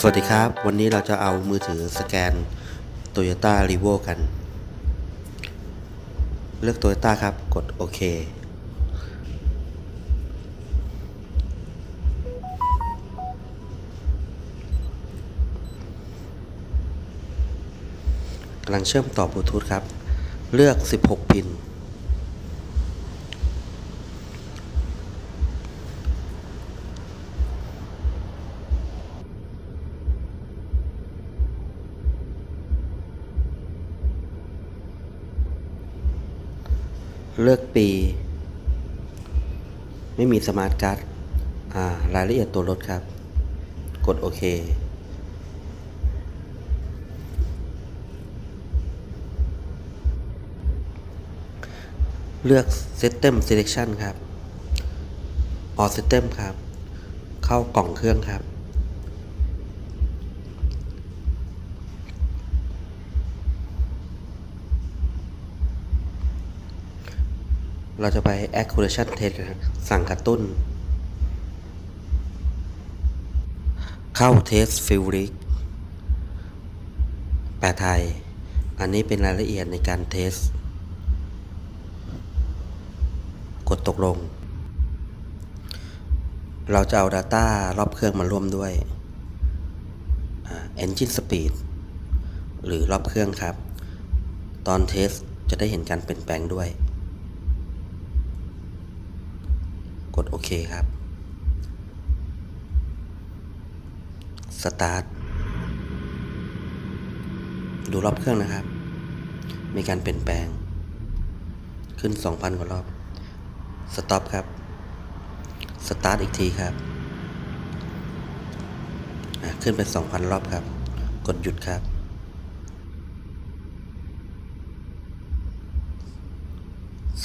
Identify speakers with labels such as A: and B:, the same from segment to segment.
A: สวัสดีครับ วันนี้เราจะเอามือถือสแกน Toyota r e v o กัน เลือก Toyota ครับกดโอเค กำลังเชื่อมต่อบลูทูธครับ เลือก 16 พิน เลือกปี ไม่มีสมาร์ทการ์ดรายละเอียดตัวรถครับ กดโอเค เลือก System Selection ครับ All System ครับ เข้ากล่องเครื่องครับ เราจะไป Accuracy Test กันครับสั่งกระตุ้น เข้า Test f i l l i c แปลไทย อันนี้เป็นรายละเอียดในการเทส กดตกลง เราจะเอา Data รอบเครื่องมาร่วมด้วยอ่า Engine Speed หรือรอบเครื่องครับ ตอนเทสจะได้เห็นการเปลี่ยนแปลงด้วย กดโอเคครับ สตาร์ท ดูรอบเครื่องนะครับ มีการเปลี่ยนแปลง ขึ้น 2,000 กว่ารอบ สต็อปครับ สตาร์ทอีกทีครับขึ้นเป็น 2,000 รอบครับ กดหยุดครับ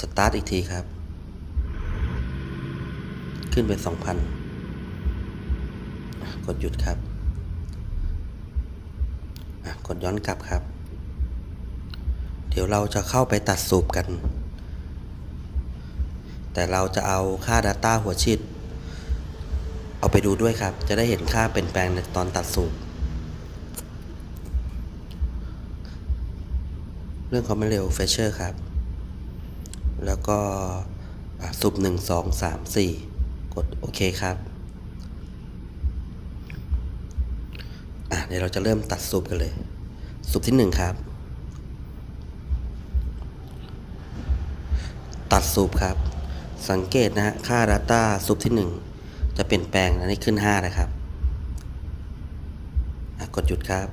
A: สตาร์ทอีกทีครับ ขึ้นเป็น 2,000 กดหยุดครับ กดย้อนกลับครับ เดี๋ยวเราจะเข้าไปตัดสูบกัน แต่เราจะเอาค่า Data หัวชิดเอาไปดูด้วยครับ จะได้เห็นค่าเปลี่ยนแปลงในตอนตัดสูบเรื่องความเร็วเฟเชอร์ครับ แล้วก็สูบหนึ่งสองสามสี่ ดโอเคครับอะเดี๋ยวเราจะเริ่มตัดสูบกันเลย สูบที่หนึ่งครับ ตัดสูบครับ สังเกตนะฮะค่า Data สูบที่1จะเปลี่ยนแปลงอันนี้ขึ้น5นะครับอะกดหยุดครับ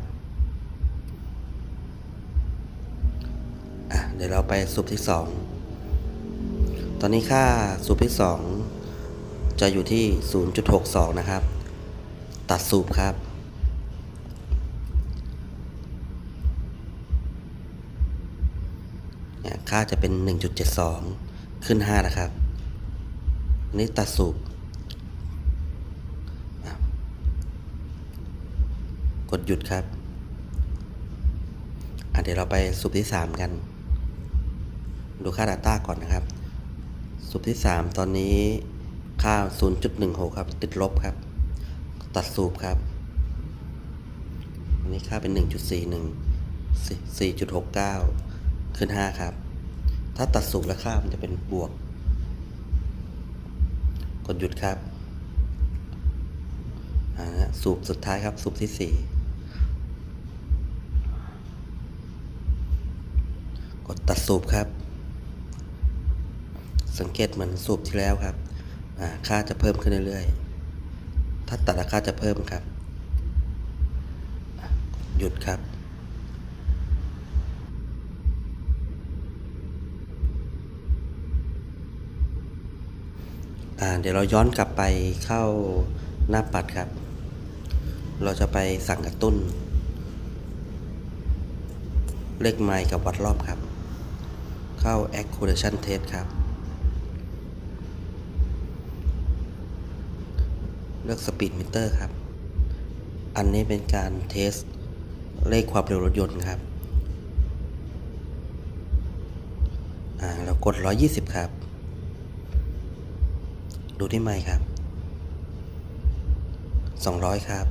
A: อะเดี๋ยวเราไปสูบที่2ตอนนี้ค่าสูบที่2 จะอยู่ที่ 0.62 นะครับ ตัดสูบครับ เนี่ยค่าจะเป็น 1.72 ขึ้น 5 นะครับ อันนี้ตัดสูบ กดหยุดครับอะเดี๋ยวเราไปสูบที่ 3 กัน ดูค่า Data ก่อนนะครับ สูบที่ 3 ตอนนี้ ค่า 0.16 ครับ ติดลบครับ ตัดสูบครับ อันนี้ค่าเป็น 1.41 4.69 ขึ้น 5 ครับ ถ้าตัดสูงแล้วค่ามันจะเป็นบวก กดหยุดครับอ่านะสูบสุดท้ายครับ สูบที่ 4 กดตัดสูบครับ สังเกตเหมือนสูบที่แล้วครับ ค่าจะเพิ่มขึ้นเรื่อยๆ ถ้าตัดราคาจะเพิ่มครับ หยุดครับ เดี๋ยวเราย้อนกลับไปเข้าหน้าปัดครับ เราจะไปสั่งกระตุ้น เลขไมล์กับวัดรอบครับ เข้า accuracy test ครับ เลือก speed meter ครับ อันนี้เป็นการเทสเลขความเร็วรถยนต์ครับ อ่าเรากด 120 ครับ ดูที่ไมค์ครับ 200 ครับ